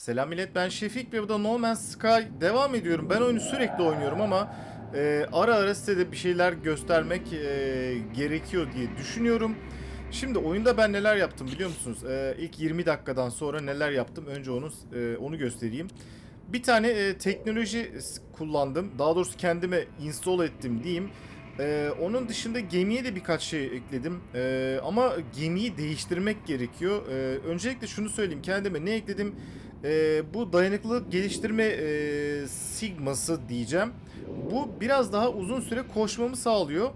Selam millet ben Şefik ve bu da No Man's Sky devam ediyorum. Ben oyunu sürekli oynuyorum ama e, ara ara size de bir şeyler göstermek e, gerekiyor diye düşünüyorum. Şimdi oyunda ben neler yaptım biliyor musunuz? E, ilk 20 dakikadan sonra neler yaptım önce onu e, onu göstereyim. Bir tane e, teknoloji kullandım. Daha doğrusu kendime install ettim diyeyim. E, onun dışında gemiye de birkaç şey ekledim. E, ama gemiyi değiştirmek gerekiyor. E, öncelikle şunu söyleyeyim. Kendime ne ekledim? E, bu dayanıklılık geliştirme e, sigması diyeceğim. Bu biraz daha uzun süre koşmamı sağlıyor.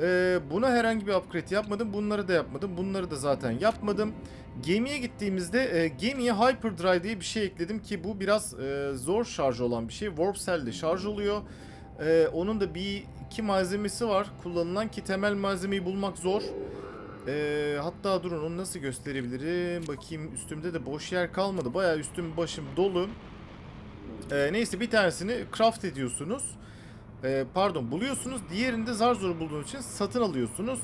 E, buna herhangi bir upgrade yapmadım. Bunları da yapmadım. Bunları da zaten yapmadım. Gemiye gittiğimizde e, gemiye Hyperdrive diye bir şey ekledim ki bu biraz e, zor şarj olan bir şey. Warp Cell ile şarj oluyor. E, onun da bir iki malzemesi var kullanılan ki temel malzemeyi bulmak zor. E, hatta durun onu nasıl gösterebilirim? Bakayım üstümde de boş yer kalmadı. Bayağı üstüm başım dolu. E, neyse bir tanesini craft ediyorsunuz. E, pardon buluyorsunuz. Diğerini de zar zor bulduğunuz için satın alıyorsunuz.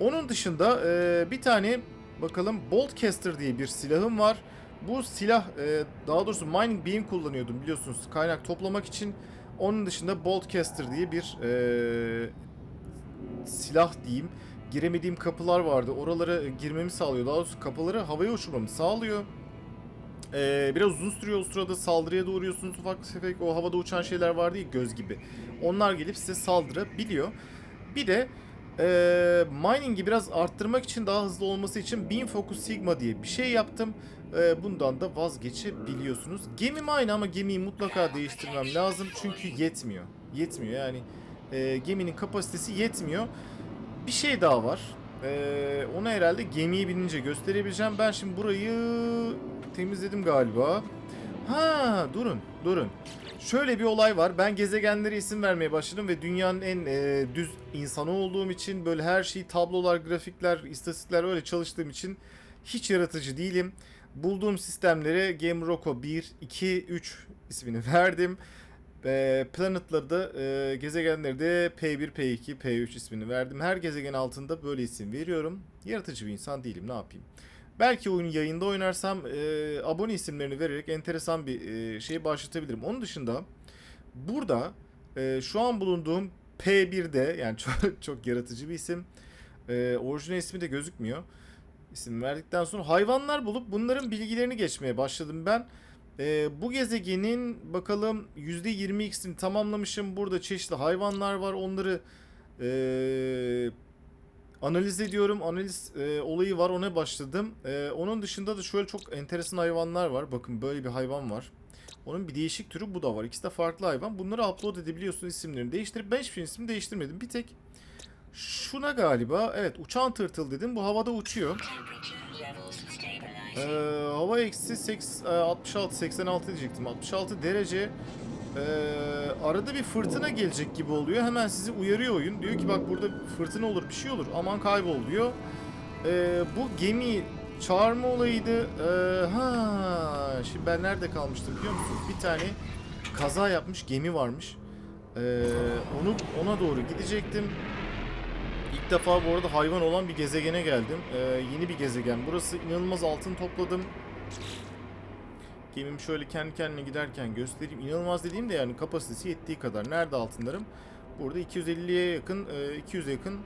Onun dışında e, bir tane bakalım Boltcaster diye bir silahım var. Bu silah e, daha doğrusu mining beam kullanıyordum biliyorsunuz kaynak toplamak için. Onun dışında Boltcaster diye bir e, silah diyeyim. Giremediğim kapılar vardı. Oralara girmemi sağlıyor. Daha doğrusu kapıları havaya uçurmamı sağlıyor. Ee, biraz uzun sürüyor o sırada saldırıya da uğruyorsunuz ufak tefek o havada uçan şeyler var değil göz gibi. Onlar gelip size saldırabiliyor. Bir de ee, mining'i biraz arttırmak için daha hızlı olması için Beam Focus Sigma diye bir şey yaptım. Ee, bundan da vazgeçebiliyorsunuz. Gemim aynı ama gemiyi mutlaka değiştirmem lazım çünkü yetmiyor. Yetmiyor yani ee, geminin kapasitesi yetmiyor. Bir şey daha var. Ee, onu herhalde gemiye binince gösterebileceğim. Ben şimdi burayı temizledim galiba. Ha durun durun. Şöyle bir olay var. Ben gezegenlere isim vermeye başladım ve dünyanın en e, düz insanı olduğum için böyle her şeyi tablolar, grafikler, istatistikler öyle çalıştığım için hiç yaratıcı değilim. Bulduğum sistemlere Game Rocco 1, 2, 3 ismini verdim. E, planetları da e, gezegenleri de P1, P2, P3 ismini verdim. Her gezegen altında böyle isim veriyorum. Yaratıcı bir insan değilim ne yapayım. Belki oyunu yayında oynarsam e, abone isimlerini vererek enteresan bir e, şey başlatabilirim. Onun dışında burada e, şu an bulunduğum P1'de yani çok, çok yaratıcı bir isim. E, orijinal ismi de gözükmüyor. İsim verdikten sonra hayvanlar bulup bunların bilgilerini geçmeye başladım ben. E, bu gezegenin bakalım %20x'ini tamamlamışım. Burada çeşitli hayvanlar var. Onları e, analiz ediyorum. Analiz e, olayı var. Ona başladım. E, onun dışında da şöyle çok enteresan hayvanlar var. Bakın böyle bir hayvan var. Onun bir değişik türü bu da var. İkisi de farklı hayvan. Bunları upload edebiliyorsun isimlerini değiştirip ben hiçbir şeyin ismini değiştirmedim. Bir tek şuna galiba evet uçan tırtıl dedim. Bu havada uçuyor. Ee, hava eksi seks- e, 66 86 diyecektim. 66 derece. Ee, arada bir fırtına gelecek gibi oluyor. Hemen sizi uyarıyor oyun. Diyor ki bak burada fırtına olur bir şey olur. Aman kaybol diyor. Ee, bu gemi çağırma olayıydı. Ee, ha, şimdi ben nerede kalmıştım biliyor musunuz? Bir tane kaza yapmış gemi varmış. Ee, onu ona doğru gidecektim. İlk defa bu arada hayvan olan bir gezegene geldim. Ee, yeni bir gezegen. Burası inanılmaz altın topladım. Gemim şöyle kendi kendine giderken göstereyim. İnanılmaz dediğim de yani kapasitesi yettiği kadar. Nerede altınlarım? Burada 250'ye yakın, e, 200'e yakın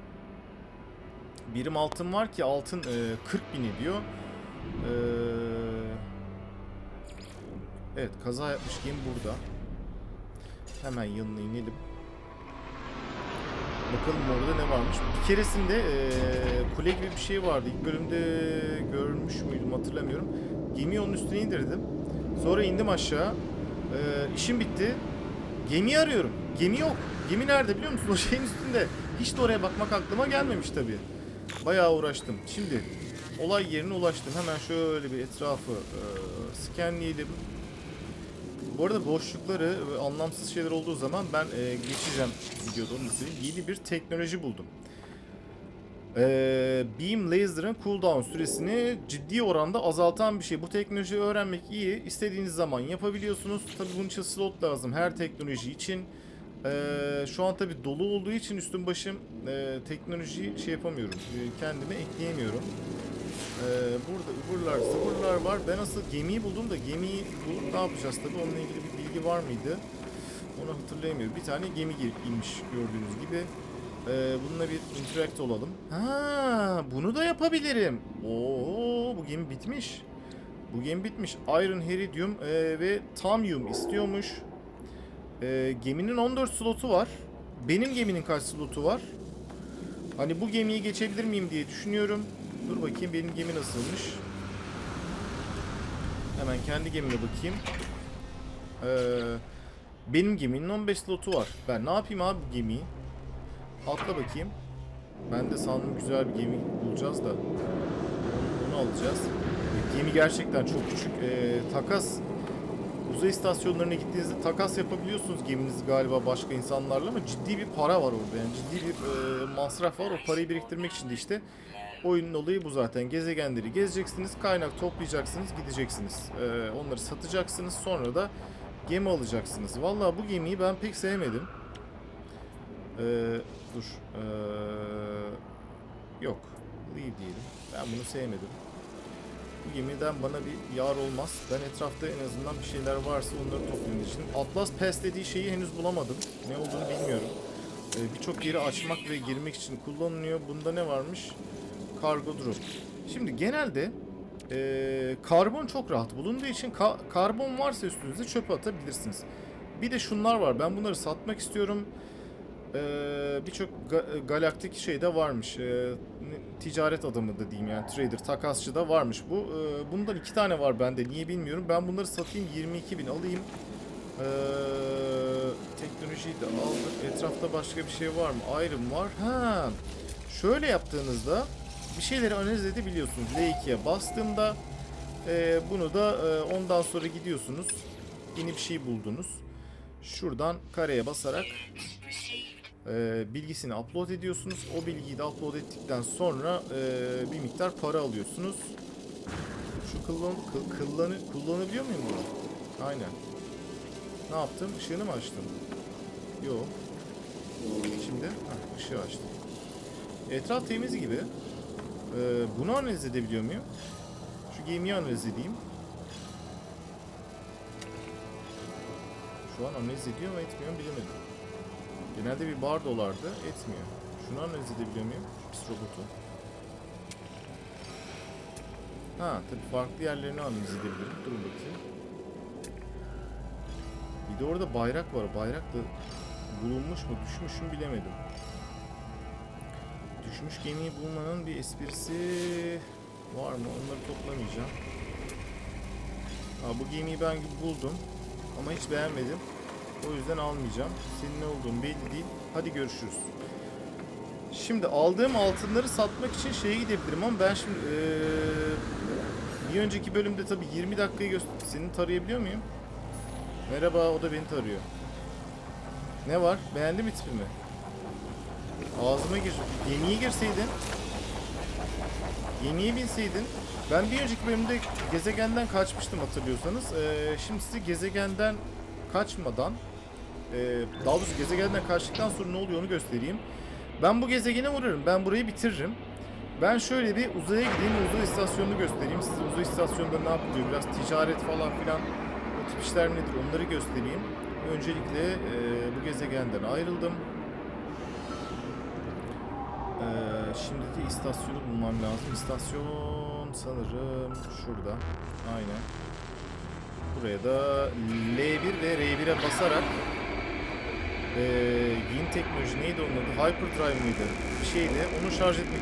birim altın var ki altın e, 40 bin ediyor. Ee, evet kaza yapmış gemi burada. Hemen yanına inelim. Bakalım orada ne varmış. Bir keresinde eee, kule gibi bir şey vardı. İlk bölümde görmüş müydüm hatırlamıyorum. Gemiyi onun üstüne indirdim. Sonra indim aşağı. Eee işim bitti. Gemiyi arıyorum. Gemi yok. Gemi nerede biliyor musun? O şeyin üstünde. Hiç de oraya bakmak aklıma gelmemiş tabii. Bayağı uğraştım. Şimdi olay yerine ulaştım. Hemen şöyle bir etrafı eee scanleyelim. Bu arada boşlukları ve anlamsız şeyler olduğu zaman ben e, geçeceğim videoda onu söyleyeyim. Yeni bir teknoloji buldum. E, Beam Laser'ın cooldown süresini ciddi oranda azaltan bir şey. Bu teknolojiyi öğrenmek iyi. İstediğiniz zaman yapabiliyorsunuz. Tabi bunun için slot lazım her teknoloji için. E, şu an tabi dolu olduğu için üstüm başım e, teknolojiyi şey yapamıyorum. E, kendime ekleyemiyorum. Ee, burada ıvırlar zıvırlar var. Ben asıl gemiyi buldum da gemiyi bulup ne yapacağız tabii onunla ilgili bir bilgi var mıydı? Onu hatırlayamıyorum. Bir tane gemi inmiş gördüğünüz gibi. Ee, bununla bir interact olalım. Ha, bunu da yapabilirim. Oo, bu gemi bitmiş. Bu gemi bitmiş. Iron Heridium e, ve Tamium istiyormuş. E, geminin 14 slotu var. Benim geminin kaç slotu var? Hani bu gemiyi geçebilir miyim diye düşünüyorum. Dur bakayım benim gemi nasılmış. Hemen kendi gemime bakayım. Ee, benim geminin 15 slotu var. Ben ne yapayım abi gemiyi? Atla bakayım. Ben de sandım güzel bir gemi bulacağız da. Onu alacağız. Gemi gerçekten çok küçük. Ee, takas uzay istasyonlarına gittiğinizde takas yapabiliyorsunuz geminizi galiba başka insanlarla ama ciddi bir para var orada yani ciddi bir e, masraf var o parayı biriktirmek için de işte oyunun olayı bu zaten gezegenleri gezeceksiniz kaynak toplayacaksınız gideceksiniz Ee, onları satacaksınız sonra da gemi alacaksınız Vallahi bu gemiyi ben pek sevmedim Ee, dur Ee, yok leave diyelim ben bunu sevmedim bu gemiden bana bir yar olmaz. Ben etrafta en azından bir şeyler varsa onları toplayayım için. Atlas Pass dediği şeyi henüz bulamadım. Ne olduğunu bilmiyorum. Ee, Birçok yeri açmak ve girmek için kullanılıyor. Bunda ne varmış? Kargo drop. Şimdi genelde ee, karbon çok rahat bulunduğu için ka- karbon varsa üstünüze çöpe atabilirsiniz. Bir de şunlar var. Ben bunları satmak istiyorum. Ee, birçok ga- galaktik şeyde varmış. Ee, ne- ticaret adamı da diyeyim yani trader, takasçı da varmış bu. Ee, bundan iki tane var bende. Niye bilmiyorum. Ben bunları satayım 22 bin alayım. Ee, teknolojiyi de aldık. Etrafta başka bir şey var mı? Ayrım var. Ha. Şöyle yaptığınızda bir şeyleri analiz edebiliyorsunuz. L2'ye bastığımda e, bunu da e, ondan sonra gidiyorsunuz. Yeni bir şey buldunuz. Şuradan kareye basarak e, bilgisini upload ediyorsunuz. O bilgiyi de upload ettikten sonra e, bir miktar para alıyorsunuz. Şu kullan, kıl- kıllanı, kullanabiliyor muyum bunu? Aynen. Ne yaptım? Işığını mı açtım? Yok. Şimdi heh, ışığı açtım. Etraf temiz gibi. E, bunu analiz edebiliyor muyum? Şu gemiyi analiz edeyim. Şu an analiz ediyor mu etmiyor mu bilemedim. Genelde bir bar dolardı. Etmiyor. Şunu analiz edebiliyor muyum? Şu pis robotu. Ha tabii farklı yerlerini analiz edebilirim. Durun bakayım. Bir de orada bayrak var. Bayrak da bulunmuş mu düşmüş mü bilemedim. Düşmüş gemiyi bulmanın bir esprisi var mı? Onları toplamayacağım. Ha, bu gemiyi ben buldum. Ama hiç beğenmedim. O yüzden almayacağım. Senin ne olduğun belli değil. Hadi görüşürüz. Şimdi aldığım altınları satmak için şeye gidebilirim ama ben şimdi eee, bir önceki bölümde tabii 20 dakikayı göster... Seni tarayabiliyor muyum? Merhaba, o da beni tarıyor. Ne var? Beğendin mi tipimi? Ağzıma gir. Gemiye girseydin. Gemiye binseydin. Ben bir önceki bölümde gezegenden kaçmıştım hatırlıyorsanız. Ee, şimdi size gezegenden kaçmadan ee, daha doğrusu gezegenden kaçtıktan sonra ne oluyor onu göstereyim. Ben bu gezegene vurarım. Ben burayı bitiririm. Ben şöyle bir uzaya gideyim uzay istasyonunu göstereyim. Size uzay istasyonunda ne yapılıyor biraz ticaret falan filan o tip işler nedir onları göstereyim. Öncelikle ee, bu gezegenden ayrıldım. Ee, şimdi de istasyonu bulmam lazım. İstasyon sanırım şurada. Aynen. Buraya da L1 ve R1'e basarak ee, yeni teknoloji neydi onun adı? Hyperdrive mıydı? Bir şeydi. Onu şarj etmek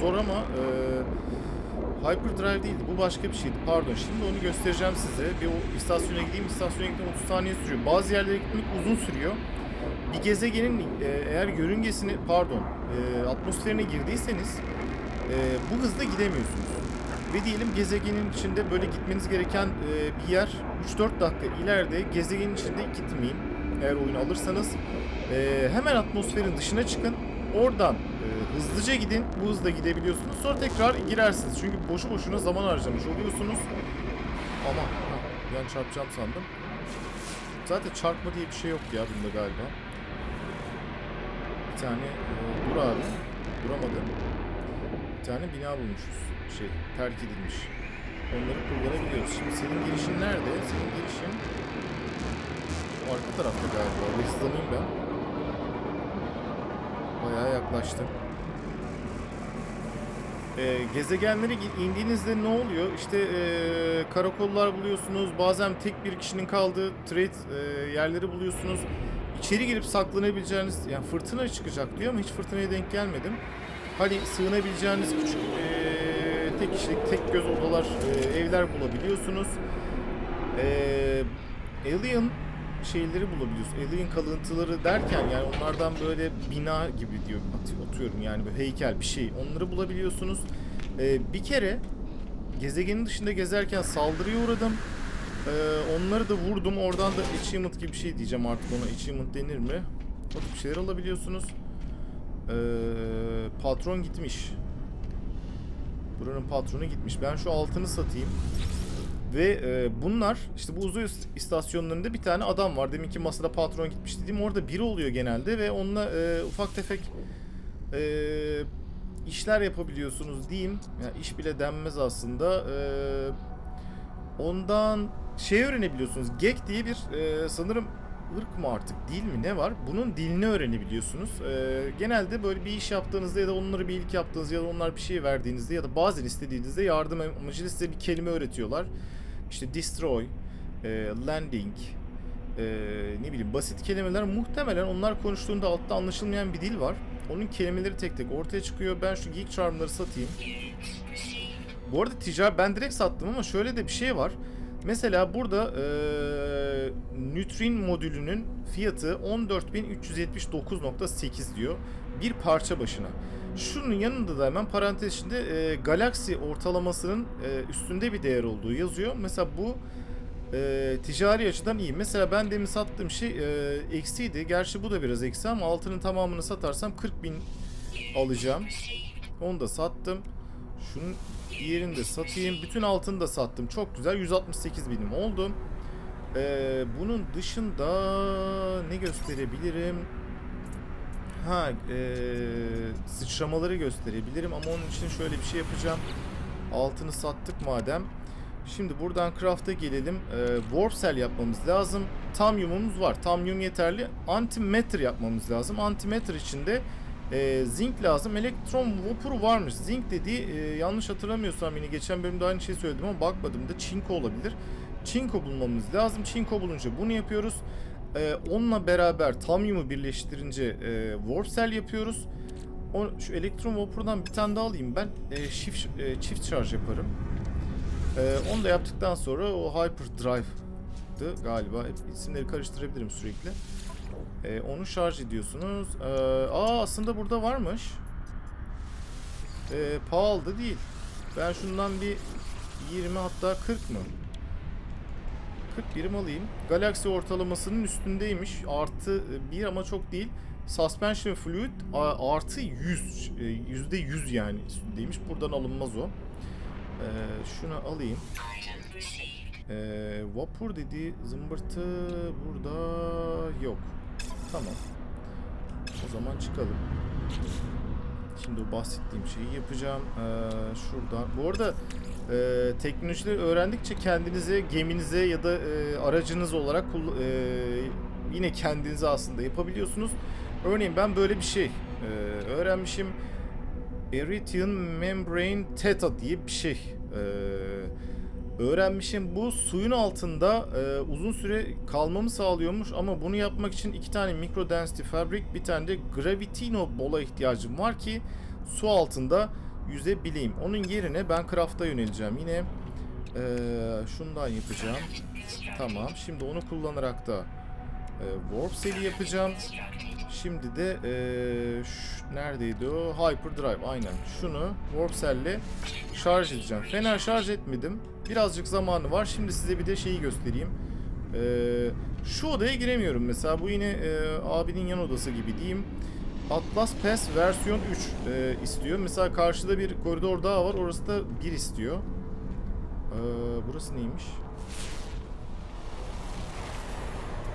zor ama ee, Hyperdrive değildi. Bu başka bir şeydi. Pardon. Şimdi onu göstereceğim size. Bir o istasyona gideyim. İstasyona gittim 30 saniye sürüyor. Bazı yerlere gitmek uzun sürüyor. Bir gezegenin e, eğer yörüngesini pardon e, atmosferine girdiyseniz e, bu hızda gidemiyorsunuz. Ve diyelim gezegenin içinde böyle gitmeniz gereken e, bir yer 3-4 dakika ileride gezegenin içinde gitmeyin. Eğer oyunu alırsanız e, hemen atmosferin dışına çıkın. Oradan e, hızlıca gidin. Bu hızda gidebiliyorsunuz. Sonra tekrar girersiniz. Çünkü boşu boşuna zaman harcamış oluyorsunuz. Ama heh, yan çarpacağım sandım. Zaten çarpma diye bir şey yok ya bunda galiba. Bir tane e, vur abi. Vuramadım. bir tane bina bulmuşuz. Şey terk edilmiş. Onları kullanabiliyoruz. Şimdi senin girişin nerede? Senin girişin şu arka tarafta galiba. Hızlanayım ben. Bayağı yaklaştım. Ee, gezegenlere indiğinizde ne oluyor? İşte ee, karakollar buluyorsunuz. Bazen tek bir kişinin kaldığı trade ee, yerleri buluyorsunuz. İçeri girip saklanabileceğiniz, yani fırtına çıkacak diyor ama hiç fırtınaya denk gelmedim. Hani sığınabileceğiniz küçük ee, tek kişilik, tek göz odalar, ee, evler bulabiliyorsunuz. Ee, Alien şeyleri bulabiliyorsun. Alien kalıntıları derken yani onlardan böyle bina gibi diyor atı- atıyorum yani böyle heykel bir şey. Onları bulabiliyorsunuz. Ee, bir kere gezegenin dışında gezerken saldırıya uğradım. Ee, onları da vurdum. Oradan da achievement gibi bir şey diyeceğim artık ona. Achievement denir mi? O tip şeyler alabiliyorsunuz. Ee, patron gitmiş. Buranın patronu gitmiş. Ben şu altını satayım. Ve e, bunlar işte bu uzay ist- istasyonlarında bir tane adam var. Deminki masada patron gitmiş dediğim orada biri oluyor genelde ve onunla e, ufak tefek e, işler yapabiliyorsunuz diyeyim. Ya iş bile denmez aslında. E, ondan şey öğrenebiliyorsunuz. Gek diye bir e, sanırım ırk mı artık dil mi ne var? Bunun dilini öğrenebiliyorsunuz. E, genelde böyle bir iş yaptığınızda ya da onlara bir iyilik yaptığınızda ya da onlar bir şey verdiğinizde ya da bazen istediğinizde yardım amacıyla size bir kelime öğretiyorlar. İşte destroy, e, landing, e, ne bileyim basit kelimeler muhtemelen onlar konuştuğunda altta anlaşılmayan bir dil var. Onun kelimeleri tek tek ortaya çıkıyor. Ben şu Geek Charm'ları satayım. Bu arada ticaret ben direkt sattım ama şöyle de bir şey var. Mesela burada e, Nutrin modülünün fiyatı 14.379.8 diyor. Bir parça başına. Şunun yanında da hemen parantez içinde e, Galaxy ortalamasının e, üstünde bir değer olduğu yazıyor. Mesela bu e, ticari açıdan iyi. Mesela ben demin sattığım şey e, eksiydi. Gerçi bu da biraz eksi ama altının tamamını satarsam 40 bin alacağım. Onu da sattım. Şunun diğerini de satayım. Bütün altını da sattım. Çok güzel. 168 binim oldu. Ee, bunun dışında ne gösterebilirim? Ha, ee, sıçramaları gösterebilirim ama onun için şöyle bir şey yapacağım. Altını sattık madem. Şimdi buradan craft'a gelelim. Ee, warp cell yapmamız lazım. Tamyumumuz var. Tamyum yeterli. Antimatter yapmamız lazım. Antimatter için de e, zinc lazım. Elektron vapuru varmış. Zinc dediği e, yanlış hatırlamıyorsam yine geçen bölümde aynı şey söyledim ama bakmadım da çinko olabilir. Çinko bulmamız lazım. Çinko bulunca bunu yapıyoruz. E, onunla beraber tamyumu birleştirince e, warp cell yapıyoruz. O, şu elektron vapurdan bir tane daha alayım ben. E, shift, e, çift şarj yaparım. E, onu da yaptıktan sonra o hyperdrive'dı galiba. Hep isimleri karıştırabilirim sürekli. E, onu şarj ediyorsunuz. E, aa aslında burada varmış. E, pahalı da değil. Ben şundan bir 20 hatta 40 mı? 40 birim alayım. Galaxy ortalamasının üstündeymiş. Artı 1 ama çok değil. Suspension fluid artı 100. e, Yüzde 100 yani üstündeymiş. Buradan alınmaz o. E, şunu alayım. E, vapur dediği zımbırtı burada yok. Tamam. O zaman çıkalım. Şimdi o bahsettiğim şeyi yapacağım. Ee, şuradan. Bu arada e, teknolojileri öğrendikçe kendinize, geminize ya da e, aracınız olarak e, yine kendinize aslında yapabiliyorsunuz. Örneğin ben böyle bir şey e, öğrenmişim. Erythian Membrane Theta diye bir şey. E, öğrenmişim. Bu suyun altında e, uzun süre kalmamı sağlıyormuş ama bunu yapmak için iki tane micro density fabric, bir tane de gravitino bola ihtiyacım var ki su altında yüzebileyim. Onun yerine ben craft'a yöneleceğim. Yine e, şundan yapacağım. Tamam. Şimdi onu kullanarak da e, warp cell'i yapacağım. Şimdi de e, ş- neredeydi o? Hyperdrive aynen. Şunu warp cell'le şarj edeceğim. Fena şarj etmedim. Birazcık zamanı var. Şimdi size bir de şeyi göstereyim. E, şu odaya giremiyorum mesela. Bu yine e, abinin yan odası gibi diyeyim. Atlas Pass versiyon 3 e, istiyor. Mesela karşıda bir koridor daha var. Orası da 1 istiyor. E, burası neymiş?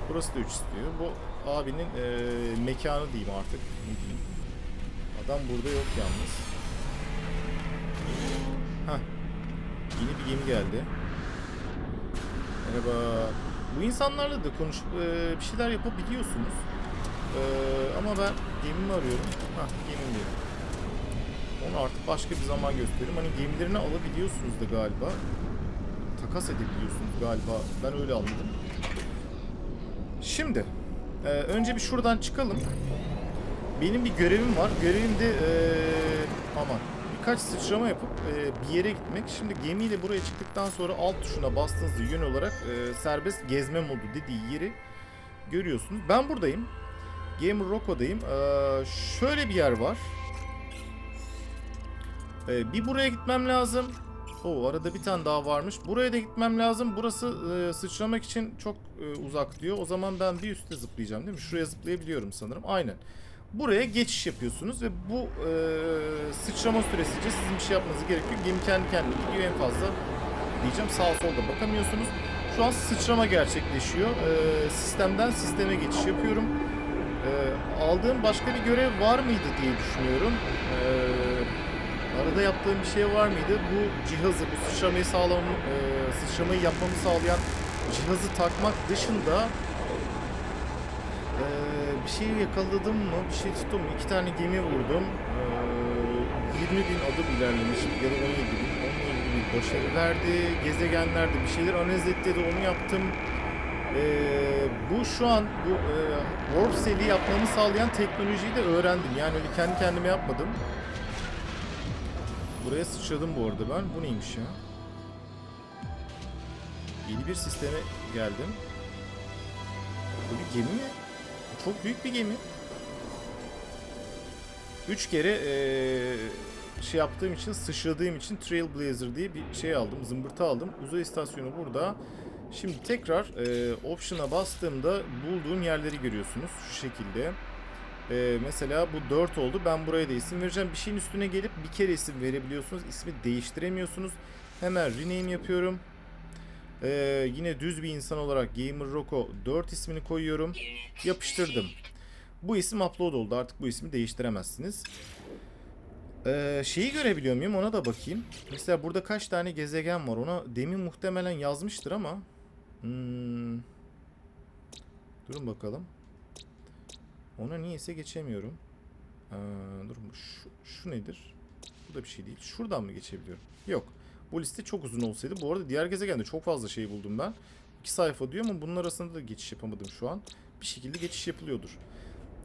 Burası da 3 istiyor. Bu abinin e, mekanı diyeyim artık. Ne diyeyim. Adam burada yok yalnız. Hah. Yeni bir gemi geldi. Merhaba. Bu insanlarla da konuşup e, bir şeyler yapabiliyorsunuz. E, ama ben gemimi arıyorum. Hah gemim diyor. Onu artık başka bir zaman gösteririm. Hani gemilerini alabiliyorsunuz da galiba. Takas edebiliyorsunuz galiba. Ben öyle anladım. Şimdi e, önce bir şuradan çıkalım. Benim bir görevim var. Görevim de e, aman birkaç sıçrama yapıp e, bir yere gitmek. Şimdi gemiyle buraya çıktıktan sonra alt tuşuna bastığınızda yön olarak e, serbest gezme modu dediği yeri görüyorsunuz. Ben buradayım. Gamer Rocco'dayım. E, şöyle bir yer var. E, bir buraya gitmem lazım. O arada bir tane daha varmış. Buraya da gitmem lazım. Burası e, sıçramak için çok e, uzak diyor. O zaman ben bir üstte zıplayacağım değil mi? Şuraya zıplayabiliyorum sanırım. Aynen. Buraya geçiş yapıyorsunuz ve bu e, sıçrama süresince sizin bir şey yapmanız gerekiyor. Gemi kendi kendine gidiyor en fazla diyeceğim. Sağa solda bakamıyorsunuz. Şu an sıçrama gerçekleşiyor. E, sistemden sisteme geçiş yapıyorum. E, aldığım başka bir görev var mıydı diye düşünüyorum. E, arada yaptığım bir şey var mıydı? Bu cihazı, bu sıçramayı sağlam, e, sıçramayı yapmamı sağlayan cihazı takmak dışında ee, bir şey yakaladım mı? Bir şey tuttum mu? İki tane gemi vurdum. Ee, 20 bin adım ilerlemiş ya da 17 bin. Onunla ilgili bir başarı verdi. Gezegenlerde bir şeyler analiz etti de onu yaptım. Ee, bu şu an bu e, Warp Cell'i yapmamı sağlayan teknolojiyi de öğrendim. Yani öyle kendi kendime yapmadım. Buraya sıçradım bu arada ben. Bu neymiş ya? Yeni bir sisteme geldim. Bu bir gemi mi? Çok büyük bir gemi. Üç kere eee, şey yaptığım için, sıçradığım için Trailblazer diye bir şey aldım, zımbırtı aldım. Uzay istasyonu burada. Şimdi tekrar eee option'a bastığımda bulduğum yerleri görüyorsunuz şu şekilde. Eee, mesela bu 4 oldu. Ben buraya da isim vereceğim. Bir şeyin üstüne gelip bir kere isim verebiliyorsunuz. İsmi değiştiremiyorsunuz. Hemen rename yapıyorum. Ee, yine düz bir insan olarak Gamer Rocco 4 ismini koyuyorum. Yapıştırdım. Bu isim upload oldu. Artık bu ismi değiştiremezsiniz. Ee, şeyi görebiliyor muyum? Ona da bakayım. Mesela burada kaç tane gezegen var? Ona demin muhtemelen yazmıştır ama. Hmm. Durun bakalım. Ona niyeyse geçemiyorum. Ee, dur şu, şu nedir? Bu da bir şey değil. Şuradan mı geçebiliyorum? Yok. Bu liste çok uzun olsaydı. Bu arada diğer gezegende çok fazla şey buldum ben. İki sayfa diyor ama bunun arasında da geçiş yapamadım şu an. Bir şekilde geçiş yapılıyordur.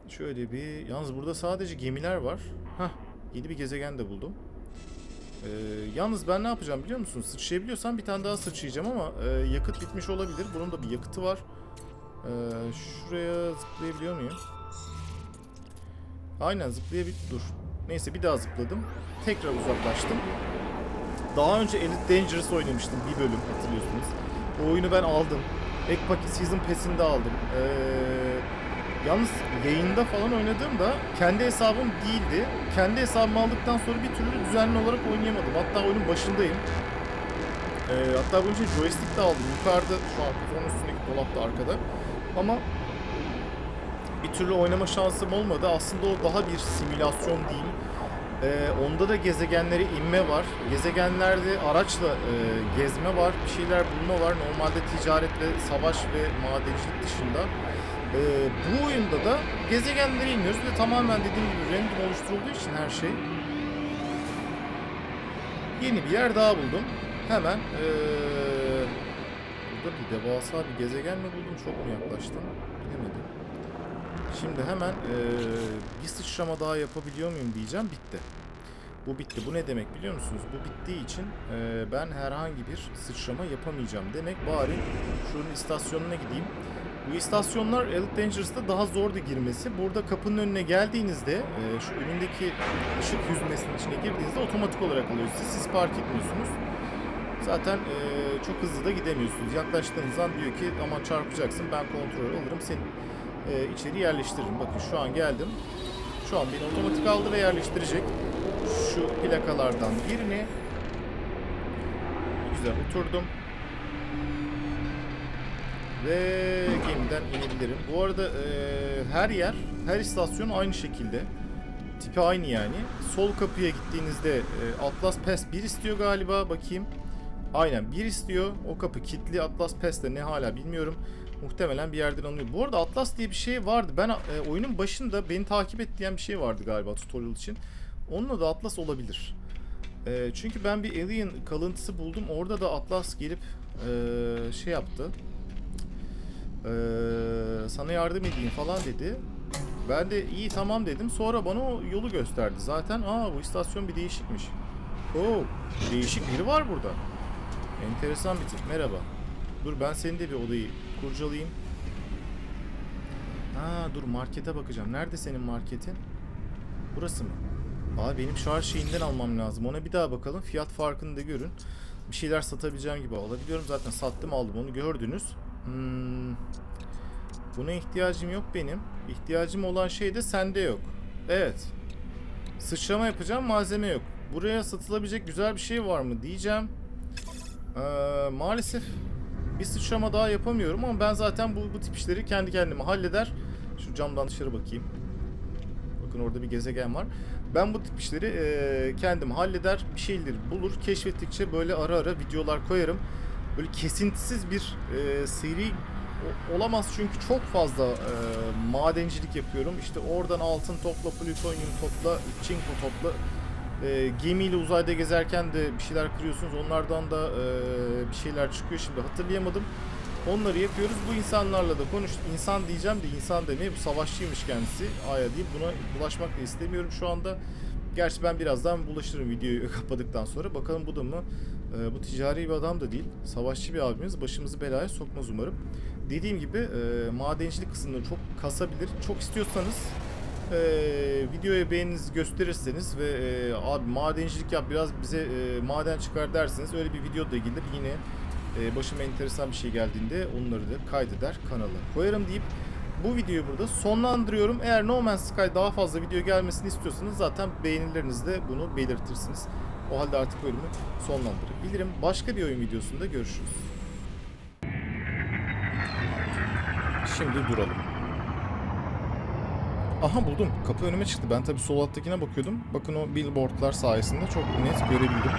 Şöyle bir... Yalnız burada sadece gemiler var. Hah. Yeni bir gezegen de buldum. Ee, yalnız ben ne yapacağım biliyor musun? Sıçrayabiliyorsam bir tane daha sıçrayacağım ama e, yakıt bitmiş olabilir. Bunun da bir yakıtı var. Ee, şuraya zıplayabiliyor muyum? Aynen zıplayabil... Dur. Neyse bir daha zıpladım. Tekrar uzaklaştım. Daha önce Elite Dangerous oynamıştım bir bölüm hatırlıyorsunuz. O oyunu ben aldım. Ek paket Season Pass'ini aldım. Ee, yalnız yayında falan oynadığımda kendi hesabım değildi. Kendi hesabımı aldıktan sonra bir türlü düzenli olarak oynayamadım. Hatta oyunun başındayım. Ee, hatta bunun için joystick de aldım. Yukarıda şu an onun üstündeki dolapta arkada. Ama bir türlü oynama şansım olmadı. Aslında o daha bir simülasyon değil. Ee, onda da gezegenlere inme var. Gezegenlerde araçla e, gezme var. Bir şeyler bulma var. Normalde ticaret ve savaş ve madencilik dışında. Ee, bu oyunda da gezegenlere iniyoruz ve tamamen dediğim gibi random oluşturulduğu için her şey. Yeni bir yer daha buldum. Hemen ee, burada bir devasa bir gezegen mi buldum? Çok mu yaklaştım? Bilemedim. Şimdi hemen eee, bir sıçrama daha yapabiliyor muyum diyeceğim. Bitti. Bu bitti. Bu ne demek biliyor musunuz? Bu bittiği için eee, ben herhangi bir sıçrama yapamayacağım. Demek bari şunun istasyonuna gideyim. Bu istasyonlar Elite Dangerous'ta daha zordu girmesi. Burada kapının önüne geldiğinizde eee, şu önündeki ışık hüzmesinin içine girdiğinizde otomatik olarak alıyor. Siz, siz park etmiyorsunuz. Zaten eee, çok hızlı da gidemiyorsunuz. Yaklaştığınız an diyor ki aman çarpacaksın ben kontrol alırım seni e, içeri yerleştiririm. Bakın şu an geldim. Şu an beni otomatik aldı ve yerleştirecek. Şu plakalardan birini güzel oturdum. Ve gemiden inebilirim. Bu arada e, her yer, her istasyon aynı şekilde. Tipi aynı yani. Sol kapıya gittiğinizde e, Atlas Pass 1 istiyor galiba. Bakayım. Aynen 1 istiyor. O kapı kilitli. Atlas Pass de ne hala bilmiyorum. Muhtemelen bir yerden alınıyor. Bu arada Atlas diye bir şey vardı. Ben e, oyunun başında beni takip et diyen bir şey vardı galiba tutorial için. Onunla da Atlas olabilir. E, çünkü ben bir Alien kalıntısı buldum. Orada da Atlas gelip e, şey yaptı. E, sana yardım edeyim falan dedi. Ben de iyi tamam dedim. Sonra bana o yolu gösterdi. Zaten aa bu istasyon bir değişikmiş. Oo, değişik biri var burada. Enteresan bir tip. Merhaba. Dur ben senin de bir odayı kurcalayayım. Ha dur markete bakacağım. Nerede senin marketin? Burası mı? Abi benim şarj şeyinden almam lazım. Ona bir daha bakalım. Fiyat farkını da görün. Bir şeyler satabileceğim gibi alabiliyorum. Zaten sattım aldım onu gördünüz. Hmm. Buna ihtiyacım yok benim. İhtiyacım olan şey de sende yok. Evet. Sıçrama yapacağım malzeme yok. Buraya satılabilecek güzel bir şey var mı diyeceğim. Ee, maalesef bir sıçrama daha yapamıyorum ama ben zaten bu, bu tip işleri kendi kendime halleder. Şu camdan dışarı bakayım. Bakın orada bir gezegen var. Ben bu tip işleri e, kendim halleder, bir şeyleri bulur. Keşfettikçe böyle ara ara videolar koyarım. Böyle kesintisiz bir e, seri olamaz çünkü çok fazla e, madencilik yapıyorum. İşte oradan altın topla, plütonyum topla, çinko topla. E, gemiyle uzayda gezerken de bir şeyler kırıyorsunuz. Onlardan da e, bir şeyler çıkıyor. Şimdi hatırlayamadım. Onları yapıyoruz. Bu insanlarla da konuş. İnsan diyeceğim de insan demeye bu savaşçıymış kendisi. Aya değil. Buna bulaşmak da istemiyorum şu anda. Gerçi ben birazdan bulaşırım videoyu kapadıktan sonra. Bakalım bu da mı? E, bu ticari bir adam da değil. Savaşçı bir abimiz. Başımızı belaya sokmaz umarım. Dediğim gibi e, madencilik kısmını çok kasabilir. Çok istiyorsanız e, videoya beğeninizi gösterirseniz ve e, abi madencilik yap biraz bize e, maden çıkar derseniz öyle bir video da gelir. Yine e, başıma enteresan bir şey geldiğinde onları da kaydeder kanala koyarım deyip bu videoyu burada sonlandırıyorum. Eğer No Man's Sky daha fazla video gelmesini istiyorsanız zaten beğenilerinizde bunu belirtirsiniz. O halde artık bölümü sonlandırabilirim. Başka bir oyun videosunda görüşürüz. Şimdi duralım. Aha buldum. Kapı önüme çıktı. Ben tabii sol alttakine bakıyordum. Bakın o billboardlar sayesinde çok net görebildim.